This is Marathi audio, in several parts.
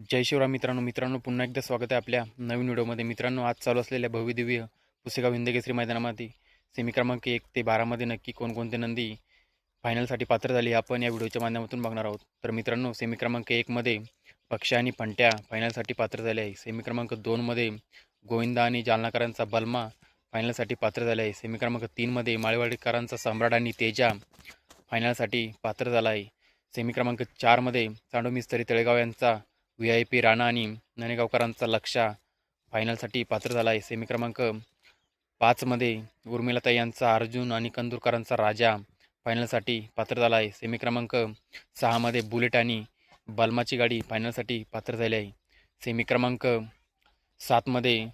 जय शिवराम मित्रांनो मित्रांनो पुन्हा एकदा स्वागत आहे आपल्या नवीन व्हिडिओमध्ये. मित्रांनो आज चालू असलेल्या भव्यदिव्य पुसेगाव हिंदकेसरी मैदानामध्ये सेमी क्रमांक एक ते बारामध्ये नक्की कोणकोणते नंदी फायनलसाठी पात्र झाली आपण या व्हिडिओच्या माध्यमातून बघणार आहोत. तर मित्रांनो सेमी क्रमांक एकमध्ये पक्ष्या आणि पंट्या फायनलसाठी पात्र झाले आहे. सेमी क्रमांक दोनमध्ये गोविंदा आणि जालनाकरांचा बलमा फायनलसाठी पात्र झाले आहे. सेमी क्रमांक तीनमध्ये माळेवाडीकरांचा सम्राट आणि तेजा फायनलसाठी पात्र झाला आहे. सेमी क्रमांक चारमध्ये चांडू मिस्तरी तळेगाव यांचा व्ही आय पी राणा आणि ननेगावकरांचा लक्षा फायनलसाठी पात्र झाला आहे. सेमी क्रमांक पाचमध्ये उर्मिलाताई यांचा अर्जुन आणि कंदूरकरांचा राजा फायनलसाठी पात्र झाला आहे. सेमी क्रमांक सहामध्ये बुलेट आणि बलमाची गाडी फायनलसाठी पात्र झाली आहे. सेमी क्रमांक सातमध्ये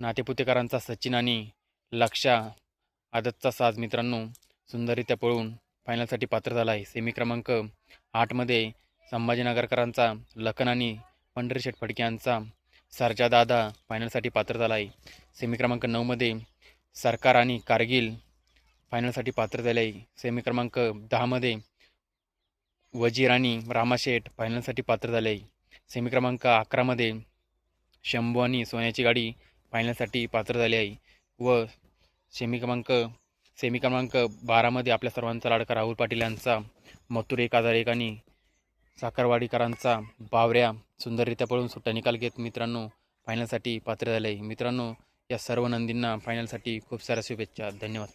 नातेपुतेकरांचा सचिन आणि लक्षा आदतचा साज मित्रांनो सुंदररित्या पळून फायनलसाठी पात्र झाला आहे. सेमी क्रमांक आठमध्ये संभाजीनगरकरांचा लखन आणि पंढरीशेठ फडके यांचा सरजा दादा फायनलसाठी पात्र झाला आहे सेमी क्रमांक नऊमध्ये सरकार आणि कारगिल फायनलसाठी पात्र झाले आहे सेमी क्रमांक दहामध्ये वजीर आणि रामाशेठ फायनलसाठी पात्र झाले आहे सेमी क्रमांक अकरामध्ये शंभू आणि सोन्याची गाडी फायनलसाठी पात्र झाली आहे. व सेमी क्रमांक सेमी क्रमांक बारामध्ये आपल्या सर्वांचा लाडका राहुल पाटील यांचा मथुर एक हजार एक आणि साखरवाडीकरांचा बावऱ्या सुंदररित्या पळून सुट्टा निकाल घेत मित्रांनो फायनलसाठी पात्र झाले. आहे मित्रांनो या सर्व नंदींना फायनलसाठी खूप साऱ्या शुभेच्छा. धन्यवाद.